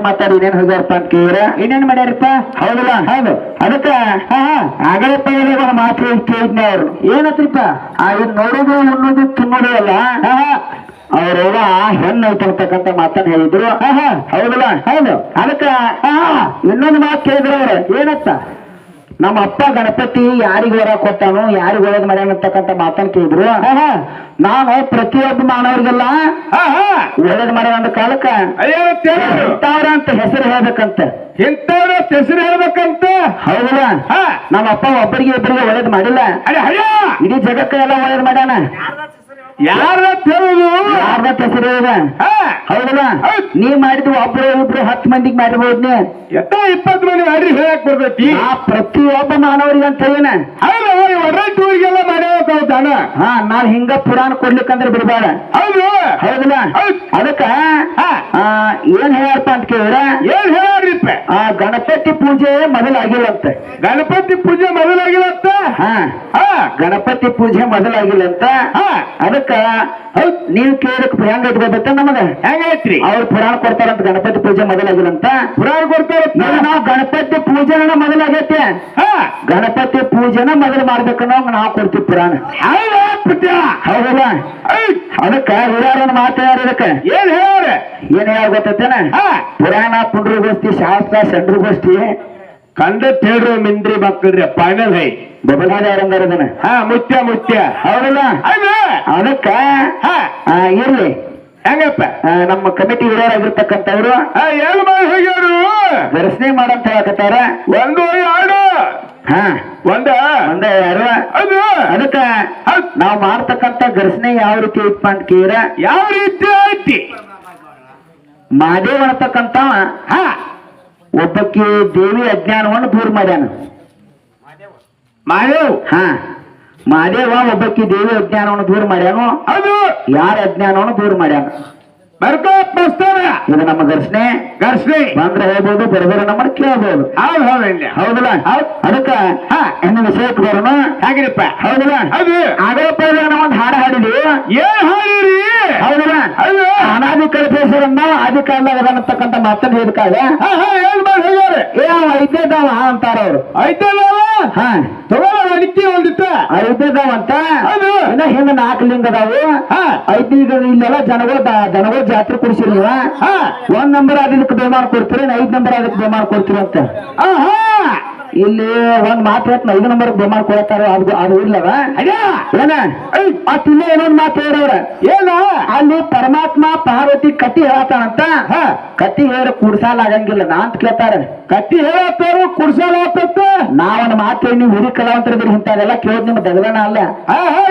ಮಾತು ಮಾತಾಡಿ ಇನ್ನೇನು ಹೋಗ್ಯಾರಪ್ಪ ಅಂತ ಕೇಳಿದ್ರ ಇನ್ನೇನ್ ಮಾಡ್ಯಾರಪ್ಪ? ಹೌದಲ್ಲ. ಹೌದು. ಅದಕ್ಕ ಹಾ ಹಾ. ಆಗಲಪ್ಪ ಮಾತು ಕೇಳಿದ್ನ ಅವ್ರು. ಏನತ್ರಿಪ್ಪ? ಆ ಇದ್ ನೋಡೋದು ಉಣ್ಣೋದು ತಿನ್ನೋದು ಅಲ್ಲ. ಹಾ ಹಾ. ಹೆಣ್ಣು ಐತಂತಕ್ಕಂತ ಮಾತನ್ನ ಹೇಳಿದ್ರು. ಹೌದಲ್ಲ? ಹೌದು. ಅದಕ್ಕ ಇನ್ನೊಂದು ಮಾತು ಕೇಳಿದ್ರ ಅವ್ರು. ಏನತ್ತ? ನಮ್ಮ ಅಪ್ಪ ಗಣಪತಿ ಯಾರಿಗೆ ಹೊರ ಕೊಟ್ಟಾನು ಯಾರಿಗೆ ಒಳ್ಳೇದ್ ಮಾಡ್ಯಾನ ಅಂತಕ್ಕಂತ ಮಾತನ್ನ ಕೇಳಿದ್ರು. ನಾನು ಪ್ರತಿಯೊಬ್ಬ ಮಾನವರಿಗೆಲ್ಲ ಒಳ್ಳೇದ್ ಮಾಡ್ಯಾನ ಅಂದ ಕಾಲಕ್ಕ. ಇಂಥವ್ರ ಅಂತ ಹೆಸರು ಹೇಳ್ಬೇಕಂತ. ಇಂಥವ್ರ ಹೆಸರು ಹೇಳ್ಬೇಕಂತ? ಹಾ. ನಮ್ಮ ಅಪ್ಪ ಒಬ್ಬರಿಗೆ ಇಬ್ಬರಿಗೆ ಒಳ್ಳೇದ್ ಮಾಡಿಲ್ಲ. ಇಡೀ ಜಗಕ್ಕೆಲ್ಲ ಒಳ್ಳೇದ್ ಮಾಡ್ಯಾನ. ಯಾರ ಹೇಳುದು ಯಾರ್ದ ಹೆಸರು ಇದೆ ಹೌದಲ್ಲ? ಹೌದ್. ನೀ ಮಾಡಿದ್ವು ಒಬ್ರು ಇಬ್ರು ಹತ್ತು ಮಂದಿಗೆ ಮಾಡಿರ್ಬೋದ್ನೆ ಎತ್ತ ಇಪ್ಪತ್ತು ಮಂದಿ ಮಾಡ್ರಿ ಹೇಳಕ್ ಬರ್ತೈತಿ ಪ್ರತಿ ಪ್ರತಿಯೊಬ್ಬ ಮಾನವರಿಗೆ ಅಂತ ಹೇಳಿನ. ಹೌದು ಒಡ್ರೈಟ್ ಊರಿಗೆಲ್ಲ ಮಾಡ್ಯಾವತ್ತಾನ ಹಾ ನಾನ್ ಹಿಂಗ ಪುರಾಣ ಕೊಡ್ಲಿಕ್ಕಂದ್ರೆ ಬಿಡಬೇಡ. ಹೌದು. ಹೌದಲ್ಲ? ಹೌದ್. ಅದಕ್ಕ ಏನ್ ಹೇಳಪ್ಪ ಅಂತ ಕೇಳಿದ್ರ? ಏನ್ ಹೇಳಿ ಆ ಗಣಪತಿ ಪೂಜೆ ಮೊದಲಾಗಿಲ್ಲಂತೆ. ಗಣಪತಿ ಪೂಜೆ ಮೊದಲಾಗಿಲ್ಲಂತೆ? ಹಾ. ಗಣಪತಿ ಪೂಜೆ ಮೊದಲಾಗಿಲ್ಲಂತ? ಅದಕ್ಕ ಹೌದ್. ನೀವ್ ಕೇಳಕ್ ಹೆಂಗ ಇಟ್ಕೋಬೇಕ ನಮಗ? ಹೆಂಗೈತ್ರಿ ಅವ್ರು ಪುರಾಣ ಕೊಡ್ತಾರಂತ ಗಣಪತಿ ಪೂಜೆ ಮೊದಲಾಗಿಲ್ಲಂತ? ಪುರಾಣ ಕೊಡ್ತಾರ ನಾವು ಗಣಪತಿ ಪೂಜೆ ಮೊದಲಾಗೈತೆ. ಗಣಪತಿ ಪೂಜೆನ ಮೊದಲು ಮಾಡ್ಬೇಕನ್ನೋ ನಾವು ಕೊಡ್ತೀವಿ ಪುರಾಣ. ಹೌದಲ್ಲ ಹೌದ್. ಅದಕ್ಕ ಹಿರಿಯರನ್ನ ಮಾತಾಡ್ಯಾರ ಅದಕ್ಕ ಏನ್ ಹೇಳಾರ ಏನ್ ಹೇಳ ಗೊತ್ತೇನ ಹಾ. ಪುರಾಣ ಪುಂಡ್ರಗೋಷ್ಠಿ ಶಾಸ್ತ್ರ ಸಂಡ್ರಗೋಷ್ಠಿ ಕಂಡ ತೇಡ್ರು ಮಿಂದ್ರಿ ಮಕ್ಕಳ್ರಿ ಫೈನಲ್ ಹೈ. ಬಬಲಾದಾರಂಗಾರದನ ಹಾ ಮುತ್ಯ ಮುತ್ಯ. ಹೌದಲ್ಲ? ಹೌದು. ಅದಕ್ಕ ಹಾ. ಇರ್ಲಿ. ಹೆಂಗಪ್ಪ? ನಮ್ಮ ಕಮಿಟಿ ಹಿರಿಯರಾಗಿರ್ತಕ್ಕಂಥವ್ರು ಹಾ ಏನ್ ಮಾಡಿ ಹೋಗ್ಯಾರು ದರ್ಶನ ಮಾಡಂತ ಹೇಳಕತ್ತಾರ. ಒಂದು ಎರಡು. ಹಾ. ಒಂದ. ಒಂದ ಯಾರು ಅದು. ಅದಕ್ಕ. ನಾವ್ ಮಾಡ್ತಕ್ಕಂತ ಘರ್ಷಣೆ ಯಾವ ರೀತಿ ಐತಪ್ಪ ಅಂತ ಕೇಳಿರ ಯಾವ ರೀತಿ ಐತಿ? ಮಾದೇವ್ ಅನ್ನತಕ್ಕಂಥವ ಹಾ. ಒಬ್ಬಕ್ಕೆ ದೇವಿ ಅಜ್ಞಾನವನ್ನು ದೂರ ಮಾಡ್ಯಾನ. ಮಾದೇವ್. ಹಾ. ಮಾದೇವ ಒಬ್ಬಕ್ಕೆ ದೇವಿ ಅಜ್ಞಾನವನ್ನು ದೂರ ಮಾಡ್ಯಾನು? ಅದು. ಯಾರ ಅಜ್ಞಾನವನ್ನು ದೂರ ಮಾಡ್ಯಾನ? ಬರ್ಕೋ ಮಸ್ತಾನ ಇದು ನಮ್ಮ ಘರ್ಷಣೆ. ಘರ್ಷಣೆ. ಬಂದ್ರೆ ಹೇಳ್ಬೋದು ಬರಬರ ನಮ್ಮನ್ನ ಕೇಳ್ಬೋದು. ಹೌದು ಹೌದು ಹೌದಲ್ಲ? ಹೌದ್. ಅದಕ್ಕ ಹಾ. ಇನ್ನು ವಿಷಯಕ್ಕೆ ಬರೋಣ ಹಾಗ್ರಿಪ್ಪ. ಹೌದಲ್ಲ? ಹೌದು. ಆಗಪ್ಪ ನಾವು ಒಂದು ಹಾಡು ಹಾಡಿದ್ವಿ. ಏನ್ ಹಾಡಿರಿ? ಹೌದಲ್ಲ? ಹೌದು. ಅನಾದಿ ಕಲ್ಪೇಶ್ವರನ್ನ ಆದಿ ಕಾಲದಾಗ ಅದನ್ನತಕ್ಕಂತ ಮಾತನ್ನ ಹೇಳಿದ್ಕಾಗ ಹಾ ಹಾ ಏನ್ ಮಾಡಿ ಹೋಗ್ಯಾರ ಏ ಅವ ಐದೇದವ ಅಂತಾರ ಅವ್ರು. ಐತಲ್ಲ ಹಾ. ತಗೋಳ ಅಡಿಕೆ ಒಂದಿತ್ತ. ಐದೇದವ ಅಂತ? ಹೌದು. ಇನ್ನ ಹಿಂಗ ನಾಲ್ಕು ಲಿಂಗ ಅದಾವು ಹಾ. ಐದು ಈಗ ಇಲ್ಲೆಲ್ಲ ಜನಗಳು ದನಗಳು ಜಾತ್ರೆ ಕೊಡಿಸಿರಿ ನೀವ? ಒಂದ್ ನಂಬರ್ ಅದಕ್ಕೆ ಬೇಮಾರ್ ಕೊಡ್ತೀರಿ ಐದ್ ನಂಬರ್ ಅದಕ್ಕೆ ಬೇಮಾರ್ ಕೊಡ್ತೀರಿ ಅಂತ. ಇಲ್ಲಿ ಒಂದ್ ಮಾತು ಹೇಳ್ತಾನ ಐದು ನಂಬರ್ ಬೇಮಾರ ಕೊಡ್ತಾರ ಅದು ಅದು ಇಲ್ಲವ ಅಡ್ಯ ಏನ? ಮತ್ ಇಲ್ಲೇ ಏನೊಂದ್ ಮಾತು ಹೇಳ್ರವ್ರ ಏನ? ಅಲ್ಲಿ ಪರಮಾತ್ಮ ಪಾರ್ವತಿ ಕಟ್ಟಿ ಹೇಳತಾನಂತ ಕಟ್ಟಿ ಹೇಳ ಕುಡ್ಸಾಲ ಆಗಂಗಿಲ್ಲ ನಾ ಅಂತ ಕೇಳ್ತಾರ. ಕತ್ತಿ ಹೇಳತ್ತಾರು ಕುಡ್ಸಲ ಆತತ್ತ ನಾವೊಂದ್ ಮಾತು ಹೇಳಿ ನೀವು ಹಿರಿ ಕಲಾವಂತರಿದ್ರಿ ಇಂಥದೆಲ್ಲ ಕೇಳೋದ್ ನಿಮ್ ದಗದನ ಅಲ್ಲ.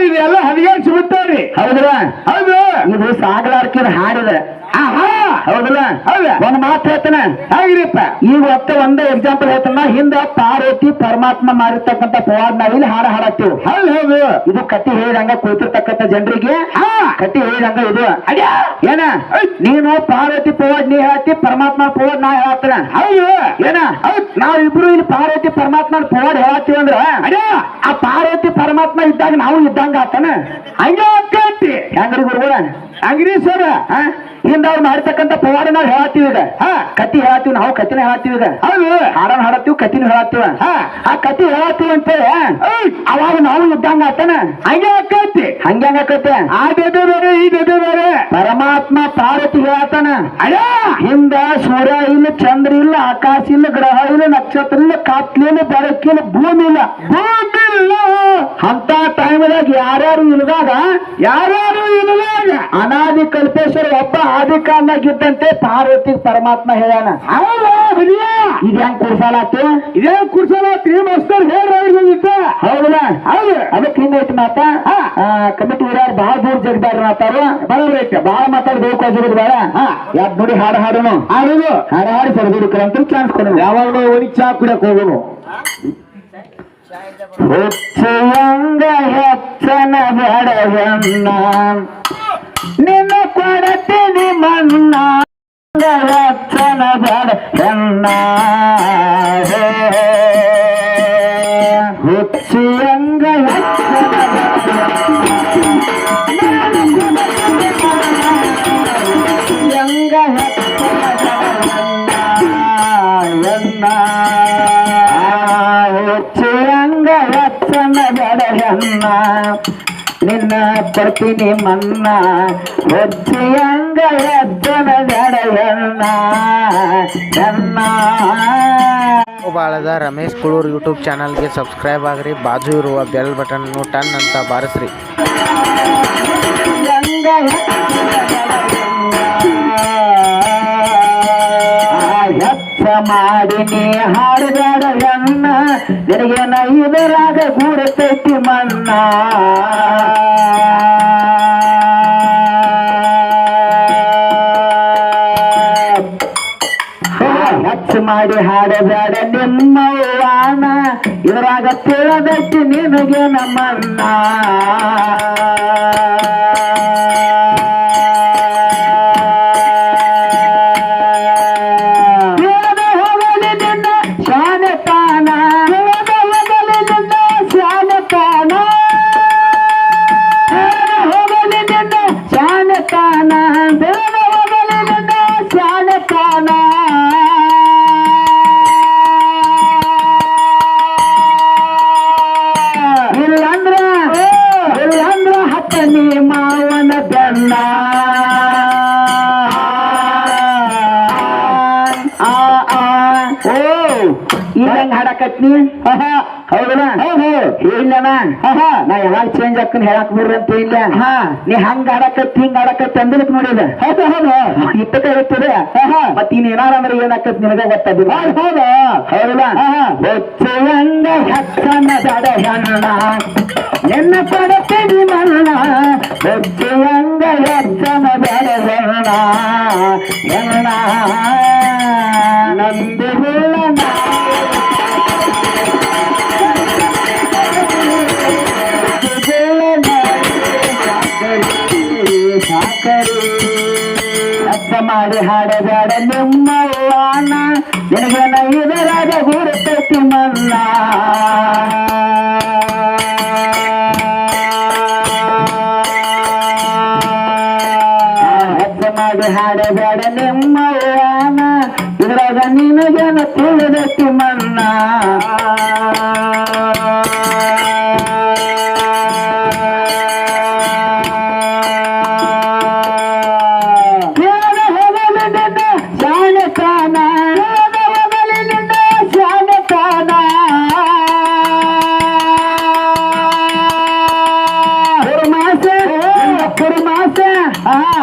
ಇದೆಲ್ಲ ಹದಿಗಾಡ್ಸಿ ಬಿಟ್ಟಾರಿ ಹೌದ್ರ? ಹೌದು. ಇದು ಸಾಗಲಾರ್ಕಿನ ಹಾಡಿದೆ. ಆಹಾ ಹೌದಲ್ಲ? ಹೌದ. ಒಂದ್ ಮಾತು ಹೇಳ್ತಾನೆ. ಹಾಗ್ರಿಪ್ಪ ಈಗ ಒತ್ತ ಒಂದೇ ಎಕ್ಸಾಂಪಲ್ ಹೇಳ್ತಾನ. ಹಿಂದ ಪಾರ್ವತಿ ಪರಮಾತ್ಮ ಮಾಡಿರ್ತಕ್ಕಂಥ ಪವಾಡ್ ನಾವಿಲ್ಲಿ ಹಾಡ ಹಾಡತ್ತೀವಿ. ಹೌದು ಹೌದು. ಇದು ಕಟ್ಟಿ ಹೇಳಿದಂಗ ಕುಳಿತಿರ್ತಕ್ಕಂಥ ಜನರಿಗೆ ಕಟ್ಟಿ ಹೇಳಿದಂಗ ಇದು. ಅಡ್ಯ. ಏನ. ನೀನು ಪಾರ್ವತಿ ಪವಾಡ್ ನೀ ಹೇಳ್ತಿ ಪರಮಾತ್ಮ ಪವಾಡ್ ನಾ ಹೇಳ್ತಾನ. ಹೌದು. ಏನ? ನಾವು ಇಬ್ರು ಇಲ್ಲಿ ಪಾರ್ವತಿ ಪರಮಾತ್ಮ ಪವಾಡ್ ಹೇಳತ್ತೀವಿ ಅಂದ್ರ ಅಡ್ಯ. ಆ ಪಾರ್ವತಿ ಪರಮಾತ್ಮ ಇದ್ದಾಗ ನಾವು ಇದ್ದಂಗ ಆತನ. ಹಂಗ ಹೆಂಗ್ರಿ ಗುರುಗಳ? ಹಂಗ್ರಿ ಸರ. ಹಾ? ಹಿಂದ ಅವ್ರು ಮಾಡ್ತಕ್ಕಂಥ ಪವಾಡ ನಾವು ಹೇಳತ್ತೀವಿ ಈಗ. ಹಾ. ಕತಿ ಹೇಳತ್ತೀವಿ ನಾವು ಕತಿನ ಹೇಳತ್ತೀವಿ ಈಗ. ಹೌದು. ಹಾಡನ್ ಹಾಡತ್ತೀವಿ ಕತ್ತಿನ ಹೇಳತ್ತೀವ ಹಾ. ಆ ಕತಿ ಹೇಳತ್ತೀವಿ ಅಂತೇಳಿ ಐ, ಅವಾಗ ನಾವು ಇದ್ದಂಗ ಆತನ? ಹಂಗೆ ಆಕತಿ. ಹಂಗ್ಯಾಂಗ ಆಕತ್ತೆ ಆ ದೆದೆ ಬೇರೆ ಈ ದೆದೆ ಬೇರೆ. ಪರಮಾತ್ಮ ಪಾರ್ವತಿ ಹೇಳತಾನ ಅಯ್ಯ. ಹಿಂದ ಸೂರ್ಯ ಇಲ್ಲ ಚಂದ್ರ ಇಲ್ಲ ಆಕಾಶ ಇಲ್ಲ ಗ್ರಹ ಇಲ್ಲ ನಕ್ಷತ್ರ ಇಲ್ಲ ಕಾತ್ಲಿಲ್ಲ ಬೆಳಕಿಲ್ಲ ಭೂಮಿ ಇಲ್ಲ. ಭೂಮಿಲ್ಲ ಅಂತ ಟೈಮ್ದಾಗ ಯಾರ್ಯಾರು ಇಲ್ಲದಾಗ ಯಾರ್ಯಾರು ಇಲ್ಲದಾಗ ಅನಾದಿ ಕಲ್ಪೇಶ್ವರ ಒಬ್ಬ ಆದಿ ಕಾಲದಾಗ ಪಾರ್ವತಿಗೆ ಪಾರ್ವತಿ ಪರಮಾತ್ಮ ಹೇಳ್ಯಾನ. ಇದೇನ್ ಹುಲಿಯ. ಇದೇನ್ ಹೆಂಗ್ ಕುಡ್ಸಾಲಾತು ಇದೇ ಕುರ್ಸಲ? ತ್ರೀ ಮಾಸ್ತರ್ ಹೇಳ್ರ ಹೌದಲ್ಲ ಹೌದು? ಅದಕ್ಕೆ ಹಿಂಗೈತಿ ಮಾತ? ಕಮಿಟಿ ಹಿರಿಯರು ಬಹಳ ದೂರ ಜಗದಾರ ಮಾತಾರು. ಬರೋಬ್ರೈತೆ ಬಹಳ ಮಾತಾಡ್ಬೇಕು ಅಜಗದ್ ಬೇಡ ಯಾಕೆ ನೋಡಿ ಹಾಡು ಹಾಡೋನು? ಹಾಡುದು. ಹಾಡು ಹಾಡಿ ಸರ್ದುಡಿಕರಂತೂ ಚಾನ್ಸ್ ಕೊಡೋಣ ಯಾವಾಗ ಒಣಗಿ ಚಾ ಕುಡಿಯಕ್ ಹೋಗೋನು. ಹುಚ್ಚಂಗ ಹೆಚ್ಚನ ಬಡವನ್ನ ನಿನ್ನ ಕೊಡತೀನಿ ಮನ್ನ ಹೆಚ್ಚನ ಬಡವನ್ನ ಹೆಚ್ಚಿಯಂಗ ಹೆಚ್ಚನ ಹೆಣ್ಣ ನಿನ್ನ ಕೊಡ್ತೀನಿ ಮನ್ನ ಹೆಣ್ಣ ಬಾಳದ ರಮೇಶ್ ಕುಳೂರ್ ಯೂಟ್ಯೂಬ್ ಚಾನಲ್ಗೆ ಸಬ್ಸ್ಕ್ರೈಬ್ ಆಗ್ರಿ ಬಾಜು ಇರುವ ಬೆಲ್ ಬಟನ್ ಟನ್ ಅಂತ ಬಾರಿಸ್ರಿ. ಹೆಚ್ಚ ಮಾಡಿ ನೀ ಹಾಡಬೇಡ ಎನ್ನ ನಿನಗೇನ ಇದರಾಗ ಗೂಡತೈತಿ ಮನ್ನ ಹೆಚ್ಚ ಮಾಡಿ ಹಾಡಬೇಡ ನಿಮ್ಮ ವಾಣ ಇದರಾಗ ತಿಳದಟ್ಟಿ ನಿನಗೆ ನಮ್ಮನ್ನ ಹಾಡಕತ್ನಿ ಹೌದಲ್ಲ? ಇಲ್ಲನ ನಾ ಯಾವಾಗ ಚೇಂಜ್ ಹಾಕನ್ ಹೇಳಕ್ ಬಿಡ್ರಿ ಅಂತ ಇಲ್ಲ ಹಾ ನೀ ಹಂಗ ಆಡಕತ್ತಿ ಹಿಂಗ ಆಡಕತ್ತಿ ಅಂದಿಲಕ್ ನೋಡಿದ. ಹೌದು ಹೌದು. ಇಟ್ಟಕ ಇರ್ತದೆ. ಮತ್ ಇನ್ ಏನಾರ ಅಂದ್ರೆ ಏನಾಕತ್ ನಿನಗ ಗೊತ್ತದ ಹೌದು ಹೌದಲ್ಲ? ಹೊಚ್ಚ ಹಂಗ ಹಚ್ಚನ ದಡ ಹೆಣ್ಣ ನಿನ್ನ ಪಡತೀನಿ ಮಣ್ಣ ಹೊಚ್ಚ ಹಂಗ ಹಚ್ಚನ ದಡ ಹೆಣ್ಣ ಹೆಣ್ಣ ಮಾಡಿ ಹಾಡಬೇಡ ನಿಮ್ಮ ವಾನ ನಿನಗನ ಇದರಾಗ ಗುರುತೈತಿ ಮನ್ನ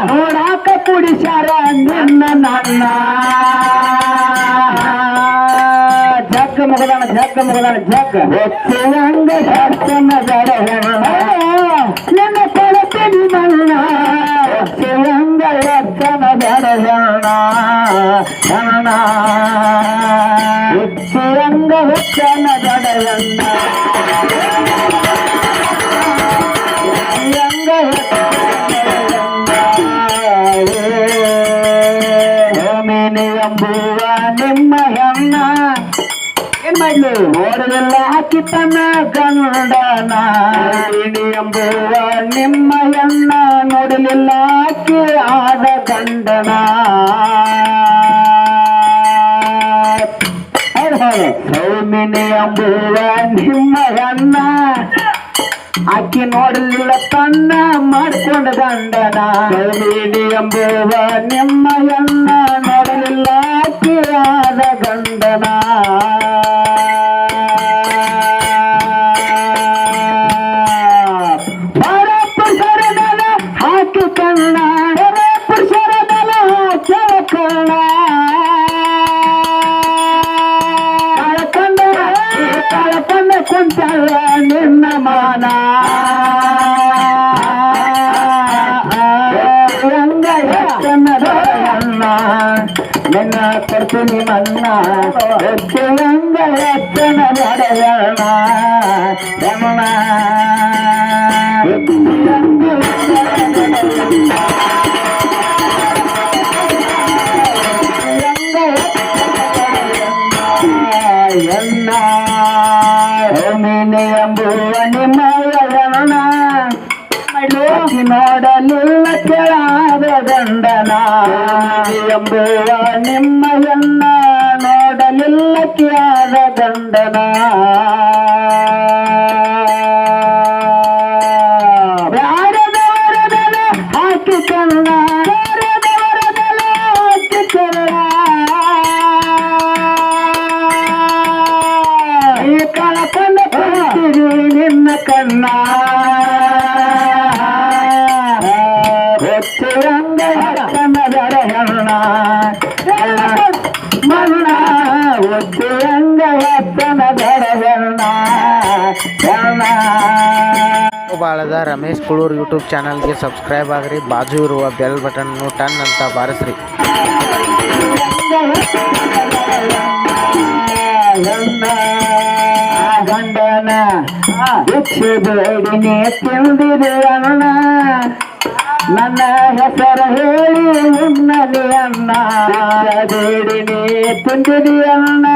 ನೋಡಾಕ ಕುಡಿಸ್ಯಾರ ನಿನ್ನ ನನ್ನ ಜಗ್ ಮುಗದಾನ ಜಗ್ ಮುಗದಾನ ಜಗ್ ಹಂಗ ಶಾಸನ ಬೇಡ ನಿನ್ನ ಕೊಡತೀನಿ ನನ್ನ ಹೊತ್ತು ಹಂಗ ಶಾಸನ ಬೇಡ ಹೆಣ ಹೆಣ ಹೊತ್ತು ನೋಡಲಿಲ್ಲ ಆಕಿ ತನ್ನ ಗಂಡನ ಹೋಮಿನಿ ಎಂಬುವ ನಿಮ್ಮ ಹೆಣ್ಣ ನೋಡಲಿಲ್ಲ ಕೆ ಆದ ಗಂಡನ ಸೌಮಿನಿ ಎಂಬುವ ನಿಮ್ಮ ಅಕ್ಕಿ ನೋಡಲಿಲ್ಲ ತನ್ನ ಮಾಡ್ಕೊಂಡ ಗಂಡನ ಸೌಮಿನಿ ಎಂಬುವ ನಿಮ್ಮ ಎನ್ನ ನೋಡಲಿಲ್ಲ ಆದ ಗಂಡನ ಕೊಡ್ತೀನಿ ಮನ್ನ ಹೆಚ್ಚು ರಂಗ ಎತ್ತನ ಬಡಯಣ ರಮಣ ಎನ್ನ ಹೋಮಿನಿ ಎಂಬುವ ನಿಮ್ಮಯಣ ನೋಡಲಿಲ್ಲ ಕೆಳಾದ ಗಂಡನ ಎಂಬುವ ನಿಮ್ಮಯನ್ನ ಗಂಡನ ಬಾಳದ ರಮೇಶ್ ಕುಳೂರ್ ಯೂಟ್ಯೂಬ್ ಚಾನಲ್ಗೆ ಸಬ್ಸ್ಕ್ರೈಬ್ ಆಗ್ರಿ, ಬಾಜು ಇರುವ ಬೆಲ್ ಬಟನ್ ಟನ್ ಅಂತ ಬಾರಿಸ್ರಿ. ತಿಂದಿದೆ ಅಣ್ಣ ನನ್ನ ಹೆಸರು ಹೇಳಿ ನಿನ್ನಲಿ ಅಣ್ಣ ಬೇಡಿನಿ ತಿಂದಿದೆ ಅಣ್ಣ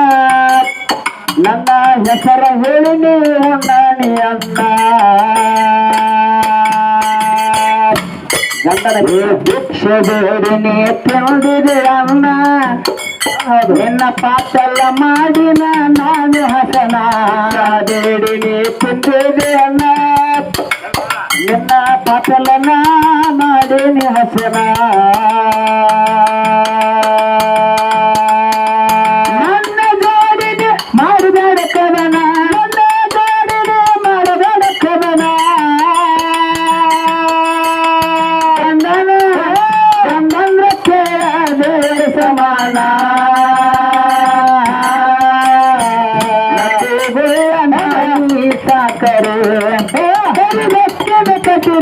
ನನ್ನ ಹೆಸರ ಹೇಳಿ ನೀ ನಾನಿ ಅಣ್ಣ ಗಂಡನ ಭಿಕ್ಷೆ ಬೇಡಿನಿ ತಿಳಿದಿದೆ ಅಣ್ಣ ನಿನ್ನ ಪಾತೆಲ್ಲ ಮಾಡಿನ ನಾನು ಹಸನ ಬೇಡಿನಿ ತಿಂದಿದೆ ಅಣ್ಣ ನಿನ್ನ ಪಾತೆಲ್ಲ ನಾ ಮಾಡೀನಿ ಹಸನ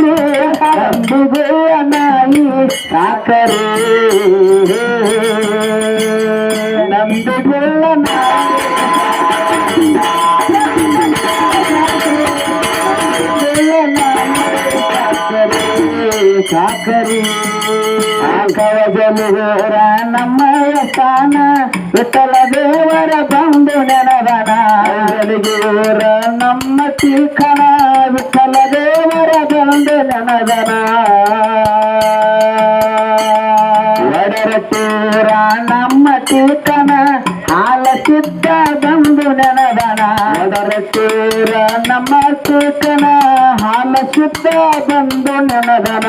ಕಸಿರು ನಂಬಿಗುಳ್ಳ ನಾಯಿ ಸಾಕರು ನಂಬಿಗುಳ್ಳ ನಾಯಿ ಸಾಕರಿ ಕವಜಲುಗೋರ ನಮ್ಮಯ ಸ್ಥಾನ ವಿಠಲ ದೇವರ ಬಂದು ನೆನವನ ಗೋರ ನಮ್ಮ ತೀಖನ ವಿಠಲ ದೇವರ ಬಂದು ನೆನದನ ತೀರ ನಮ್ಮ ತೀತನ ಹಾಲ ಸಿದ್ಧ ಬಂದು ನೆನದನ ತೀರ ನಮ್ಮ ತೀತನ ಹಾಲ ಸಿದ್ಧ ಬಂದು ನೆನದನ